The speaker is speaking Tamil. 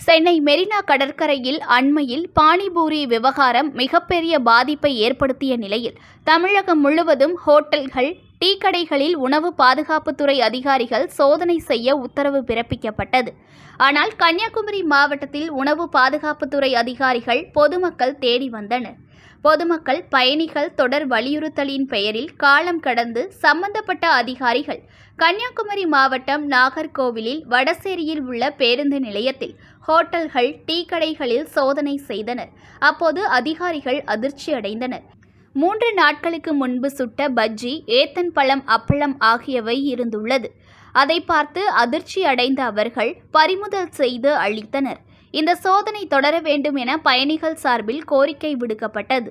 சென்னை மெரினா கடற்கரையில் அண்மையில் பானிபூரி விவகாரம் மிகப்பெரிய பாதிப்பை ஏற்படுத்திய நிலையில் தமிழகம் முழுவதும் ஹோட்டல்கள் டீ கடைகளில் உணவு பாதுகாப்புத்துறை அதிகாரிகள் சோதனை செய்ய உத்தரவு பிறப்பிக்கப்பட்டது. ஆனால் கன்னியாகுமரி மாவட்டத்தில் உணவு பாதுகாப்புத்துறை அதிகாரிகள் பொதுமக்கள் தேடி வந்தனர். பொதுமக்கள் பயணிகள் தொடர் வலியுறுத்தலின் பெயரில் காலம் கடந்து சம்பந்தப்பட்ட அதிகாரிகள் கன்னியாகுமரி மாவட்டம் நாகர்கோவிலில் வடசேரியில் உள்ள பேருந்து நிலையத்தில் ஹோட்டல்கள் டீ கடைகளில் சோதனை செய்தனர். அப்போது அதிகாரிகள் அதிர்ச்சி அடைந்தனர். மூன்று நாட்களுக்கு முன்பு சுட்ட பஜ்ஜி ஏத்தன் பழம் அப்பளம் ஆகியவை இருந்துள்ளது. அதை பார்த்து அதிர்ச்சி அடைந்த அவர்கள் பறிமுதல் செய்து அளித்தனர். இந்த சோதனை தொடர வேண்டும் என பயணிகள் சார்பில் கோரிக்கை விடுக்கப்பட்டது.